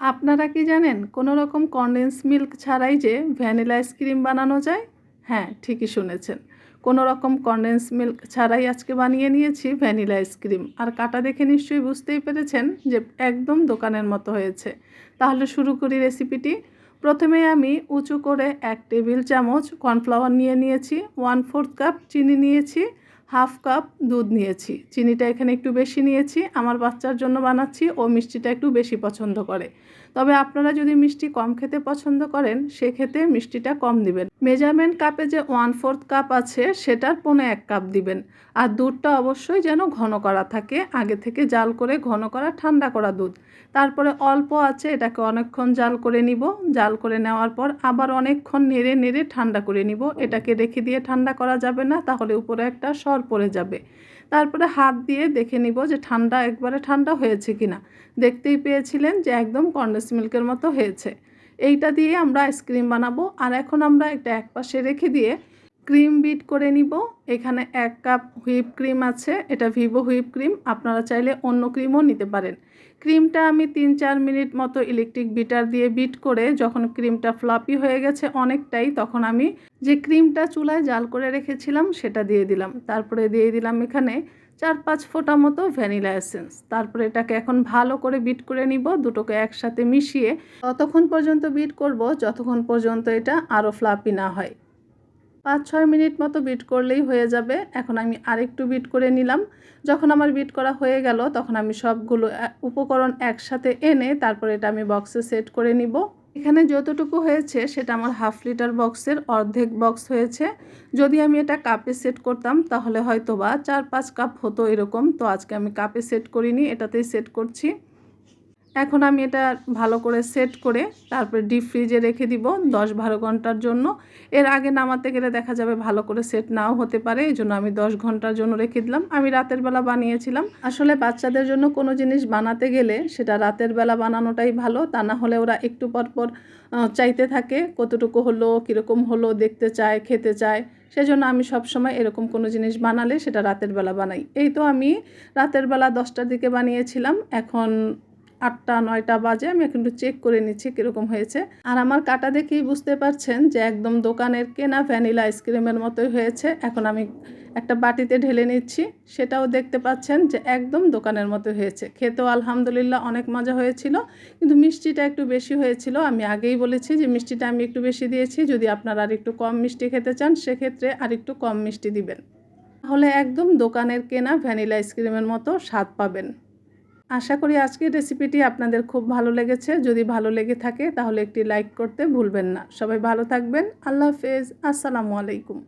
আপনারা কি জানেন কোনো রকম কনডেন্স মিল্ক ছাড়াই যে ভ্যানিলা আইসক্রিম বানানো যায়? হ্যাঁ ঠিকই শুনেছেন। কোনো রকম কনডেন্স মিল্ক ছাড়াই আজকে বানিয়ে নিয়েছি ভ্যানিলা আইসক্রিম। আর কাটা দেখে নিশ্চয়ই বুঝতেই পেরেছেন যে একদম দোকানের মতো হয়েছে। তাহলে শুরু করি রেসিপিটি। প্রথমে আমি উঁচু করে এক টেবিল চামচ কর্নফ্লাওয়ার নিয়ে নিয়েছি ওয়ান ফোর্থ কাপ চিনি নিয়েছি হাফ কাপ দুধ নিয়েছি। চিনিটা এখানে একটু বেশি নিয়েছি। আমার বাচ্চার জন্য বানাচ্ছি ও মিষ্টিটা একটু বেশি পছন্দ করে। তবে আপনারা যদি মিষ্টি কম খেতে পছন্দ করেন, সেক্ষেত্রে মিষ্টিটা কম দিবেন। মেজারমেন্ট কাপে যে ওয়ান ফোর্থ কাপ আছে, সেটার পৌনে এক কাপ দিবেন। আর দুধটা অবশ্যই যেন ঘন করা থাকে, আগে থেকে জাল করে ঘন করা, ঠান্ডা করা দুধ। তারপরে অল্প আছে, এটাকে অনেকক্ষণ জাল করে নিব। জাল করে নেওয়ার পর আবার অনেকক্ষণ নেড়ে নেড়ে ঠান্ডা করে নিব। এটাকে রেখে দিয়ে ঠান্ডা করা যাবে না, তাহলে উপরে একটা সর পড়ে যাবে। তারপরে হাত দিয়ে দেখে নিব যে ঠান্ডা একবারে ঠান্ডা হয়েছে কি না দেখতেই পেয়েছিলেন যে একদম কন্ডেন্স মিল্কের মতো হয়েছে। এইটা দিয়ে আমরা আইসক্রিম বানাবো। আর এখন আমরা এটা এক পাশে রেখে দিয়ে ক্রিম বিট করে নিব। এখানে এক কাপ হুইপ ক্রিম আছে, এটা ভিভো হুইপ ক্রিম আপনারা চাইলে অন্য ক্রিমও নিতে পারেন। ক্রিমটা আমি তিন চার মিনিট মতো ইলেকট্রিক বিটার দিয়ে বিট করে যখন ক্রিমটা ফ্লাপি হয়ে গেছে অনেকটাই, তখন আমি যে ক্রিমটা চুলায় জাল করে রেখেছিলাম, সেটা দিয়ে দিলাম। তারপরে দিয়ে দিলাম এখানে চার পাঁচ ফোঁটা মতো ভ্যানিলা এসেন্স। তারপরে এটাকে এখন ভালো করে বিট করে নিব, দুটোকে একসাথে মিশিয়ে। ততক্ষণ পর্যন্ত বিট করব, যতক্ষণ পর্যন্ত এটা আরও ফ্লাপি না হয়। পাঁচ ছয় মিনিট মতো বিট করলেই হয়ে যাবে। এখন আমি আরেকটু বিট করে নিলাম। যখন আমার বিট করা হয়ে গেল, তখন আমি সবগুলো উপকরণ একসাথে এনে তারপরে এটা আমি বক্সে সেট করে নিব। এখানে যতটুকু হয়েছে সেটা আমার হাফ লিটার বক্সের অর্ধেক বক্স হয়েছে। যদি আমি এটা কাপে সেট করতাম তাহলে হয়তো বা চার পাঁচ কাপ হতো এরকম। তো আজকে আমি কাপে সেট করিনি, এটাতেই সেট করছি। এখন আমি এটা ভালো করে সেট করে তারপরে ডিপ ফ্রিজে রেখে দিব দশ বারো ঘণ্টার জন্য। এর আগে নামাতে গেলে দেখা যাবে ভালো করে সেট নাও হতে পারে, এই জন্য আমি দশ ঘণ্টার জন্য রেখে দিলাম। আমি রাতের বেলা বানিয়েছিলাম। আসলে বাচ্চাদের জন্য কোনো জিনিস বানাতে গেলে সেটা রাতের বেলা বানানোটাই ভালো, তা না হলে ওরা একটু পর পর চাইতে থাকে কতটুকু হলো, কীরকম হলো, দেখতে চায়, খেতে চায়। সেজন্য আমি সবসময় এরকম কোনো জিনিস বানালে সেটা রাতের বেলা বানাই। এই তো আমি রাতের বেলা দশটার দিকে বানিয়েছিলাম। এখন আটটা, নয়টা বাজে, আমি এখন একটু চেক করে নিচ্ছি কীরকম হয়েছে। আর আমার কাটা দেখেই বুঝতে পারছেন যে একদম দোকানের কেনা ভ্যানিলা আইসক্রিমের মতোই হয়েছে। এখন আমি একটা বাটিতে ঢেলে নিচ্ছি, সেটাও দেখতে পাচ্ছেন যে একদম দোকানের মতো হয়েছে। খেতেও আলহামদুলিল্লাহ অনেক মজা হয়েছিল, কিন্তু মিষ্টিটা একটু বেশি হয়েছিল। আমি আগেই বলেছি যে মিষ্টিটা আমি একটু বেশি দিয়েছি, যদি আপনারা আর একটু কম মিষ্টি খেতে চান, সেক্ষেত্রে আর একটু কম মিষ্টি দিবেন। তাহলে একদম দোকানের কেনা ভ্যানিলা আইসক্রিমের মতো স্বাদ পাবেন। আশা করি আজকের রেসিপিটি আপনাদের খুব ভালো লেগেছে। যদি ভালো লেগে থাকে তাহলে একটি লাইক করতে ভুলবেন না। সবাই ভালো থাকবেন। আল্লাহ হাফেজ। আসসালামু আলাইকুম।